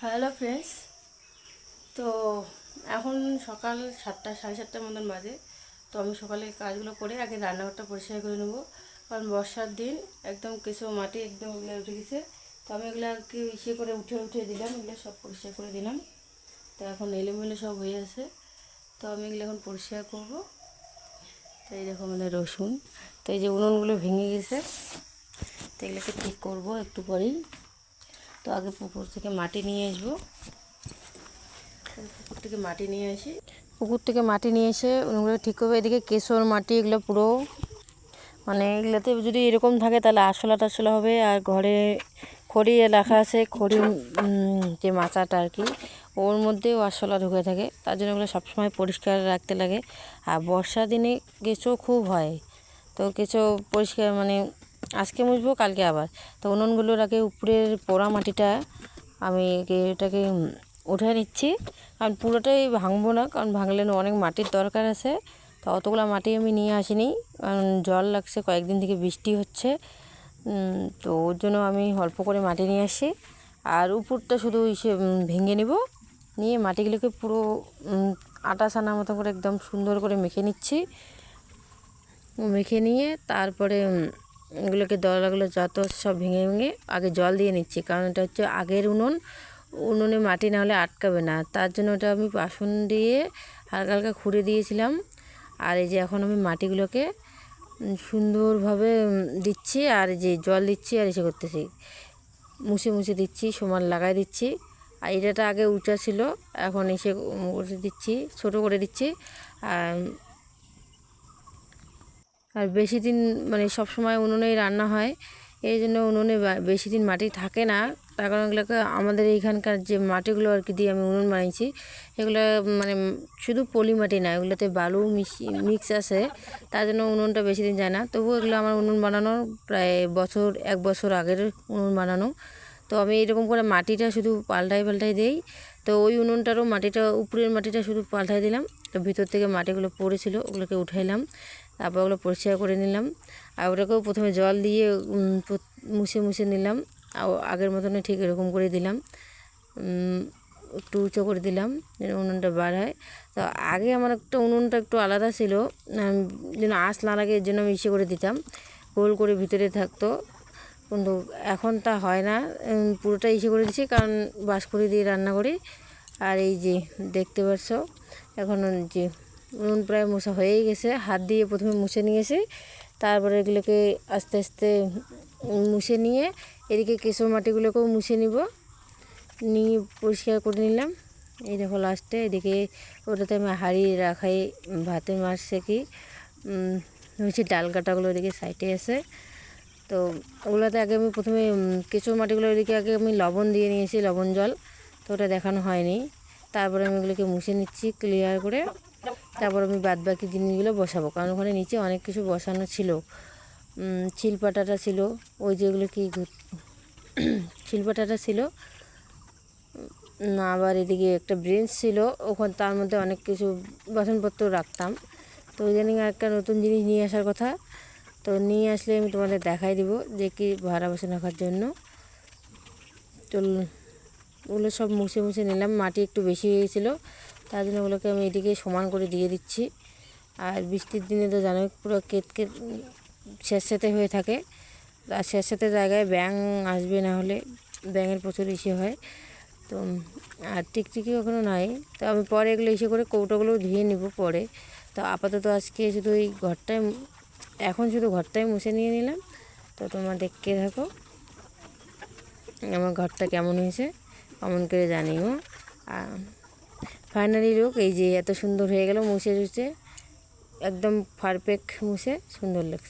Hello friends. তো এখন সকাল সাতটা, সাড়ে সাতটার মতন বাজে। তো আমি সকালে কাজগুলো করে আগে রান্নাঘরটা পরিষ্কার করে নেব। কারণ বর্ষার দিন একদম কিছু মাটি একদম ওগুলো উঠে গেছে। তো আমি এগুলো কি ইসে করে উঠে উঠে দিলাম, এগুলো সব পরিষ্কার করে দিলাম। তো এখন এলোমেলো সব হয়ে আছে। তো আমি এগুলো এখন পরিষ্কার করব। তো এই দেখো আমাদের রসুন। তো এই যে উনুনগুলো ভেঙে গেছে। তো এগুলোকে ঠিক করব একটু পরেই। তো আগে পুকুর থেকে মাটি নিয়ে আসব। পুকুর থেকে মাটি নিয়ে আসি। পুকুর থেকে মাটি নিয়ে এসে ওগুলো ঠিক করব। এদিকে কেশর মাটি এগুলো পুরো মানে এগুলোতে যদি এরকম থাকে তাহলে আরশোলা টারশোলা হবে। আর ঘরে খড়ি রাখা আছে খড়ি যে মাচাটা আর কি ওর মধ্যেও আরশোলা ঢুকে থাকে। তার জন্য ওগুলো সবসময় পরিষ্কার রাখতে লাগে। আর বর্ষা দিনে কেঁচো খুব হয়। তো কেঁচো পরিষ্কার মানে আজকে মুছবো, কালকে আবার। তো উনুনগুলোর আগে উপরের পোড়া মাটিটা আমি এটাকে উঠে নিচ্ছি। কারণ পুরোটাই ভাঙবো না, কারণ ভাঙলে অনেক মাটির দরকার আছে। তো অতগুলো মাটি আমি নিয়ে আসিনি, কারণ জল লাগছে, কয়েকদিন থেকে বৃষ্টি হচ্ছে। তো ওর জন্য আমি অল্প করে মাটি নিয়ে আসি। আর উপরটা শুধু ইসে ভেঙে নিব। নিয়ে মাটিগুলোকে পুরো আটা সানার মতো করে একদম সুন্দর করে মেখে নিচ্ছি। মেখে নিয়ে তারপরে এগুলোকে দলাগুলো যত সব ভেঙে ভেঙে আগে জল দিয়ে নিচ্ছি। কারণ এটা হচ্ছে আগের উনুন। উনুনে মাটি না হলে আটকাবে না। তার জন্য ওটা আমি বাসন দিয়ে হালকা হালকা খুঁড়ে দিয়েছিলাম। আর এই যে এখন আমি মাটিগুলোকে সুন্দরভাবে দিচ্ছি আর যে জল দিচ্ছি আর এসে করতেছি। মুছে মুছে দিচ্ছি, সমান লাগাই দিচ্ছি। আর এটাটা আগে উঁচা ছিল। এখন এসে করে দিচ্ছি, ছোট করে দিচ্ছি। আর আর বেশি দিন মানে সব সময় উনুনেই রান্না হয়। এই জন্য উনুনে বেশি দিন মাটি থাকে না। তার কারণ এগুলোকে আমাদের এইখানকার যে মাটিগুলো আর কি দিয়ে আমি উনুন বানিয়েছি এগুলো মানে শুধু পলি মাটি না, এগুলোতে বালু মিক্স আছে। তার জন্য উনুনটা বেশি দিন যায় না। তবুও এগুলো আমার উনুন বানানোর প্রায় বছর, এক বছর আগের উনুন বানানো। তো আমি এরকম করে মাটিটা শুধু পাল্টাই পাল্টাই দেই। তো ওই উনুনটারও মাটিটা, উপরের মাটিটা শুধু পাল্টাই দিলাম। তো ভিতর থেকে মাটিগুলো পড়েছিল, ওগুলোকে উঠাইলাম। তারপর ওগুলো পরিষ্কার করে নিলাম। আর ওটাকেও প্রথমে জল দিয়ে মুছে মুছে নিলাম। আর আগের মতনই ঠিক এরকম করে দিলাম। একটু উঁচু করে দিলাম যেন উনুনটা বার হয়। তো আগে আমার একটা উনুনটা একটু আলাদা ছিল। যেন আঁশ না লাগে, এর জন্য আমি ইসে করে দিতাম। গোল করে ভিতরে থাকতো। কিন্তু এখন তা হয় না। পুরোটা ইসে করে দিচ্ছি কারণ বাস করে দিয়ে রান্না করি। আর এই যে দেখতে পাচ্ছ এখন যে উনুন প্রায় মোছা হয়েই গেছে। হাত দিয়ে প্রথমে মুছে নিয়েছি তারপরে এগুলোকে আস্তে আস্তে মুছে নিয়ে এদিকে কেঁচো মাটিগুলোকেও মুছে নিব। নিয়ে পরিষ্কার করে নিলাম। এই দেখো লাস্টে এদিকে ওটাতে আমি হাঁড়ি রাখাই ভাতের মাছ উম, হচ্ছে ডাল কাটাগুলো এদিকে সাইডে আছে। তো ওগুলোতে আগে আমি প্রথমে কেঁচো মাটিগুলো ওইদিকে আগে আমি লবণ দিয়ে নিয়েছি লবণ জল। তো ওটা দেখানো হয়নি। তারপরে আমি ওগুলোকে মুছে নিচ্ছি ক্লিয়ার করে। তারপর আমি বাদ বাকি জিনিসগুলো বসাবো। কারণ ওখানে নিচে অনেক কিছু বসানো ছিল। উম, চিলপাটাটা ছিল। ওই যেগুলো কি চিলপাটাটা ছিল। না আবার এদিকে একটা ব্রেঞ্চ ছিল। ওখান তার মধ্যে অনেক কিছু বাসনপত্র রাখতাম। তো ওই জন্য একটা নতুন জিনিস নিয়ে আসার কথা। তো নিয়ে আসলে আমি তোমাদের দেখাই দিব যে কি ভাড়া বসে রাখার জন্য। তো ওগুলো সব মুছে মুছে নিলাম, মাটি একটু বেশি হয়ে গেছিল, তার জন্য ওগুলোকে আমি এদিকে সমান করে দিয়ে দিচ্ছি। আর বৃষ্টির দিনে তো জানোই পুরো কেট স্যাঁতস্যাঁতে হয়ে থাকে, আর স্যাঁতস্যাঁতে জায়গায় ব্যাং আসবে না হলে ব্যাঙের প্রচুর ইসে হয়। তো, আর টিকটিকি ওখানে নাই, তো আমি পরে এগুলো ইসে করে কৌটোগুলো ধুয়ে নিব পরে। তো আপাতত আজকে শুধু এই ঘরটায় এখন শুধু ঘরটাই মুছে নিয়ে নিলাম। তো তোমরা দেখতে থাকো, আমার ঘরটা কেমন হয়েছে কেমন করে জানিও। ফাইনালি লোক, এই যে এত সুন্দর হয়ে গেল মুছে টুছে একদম পারফেক্ট মুছে, সুন্দর লাগছে।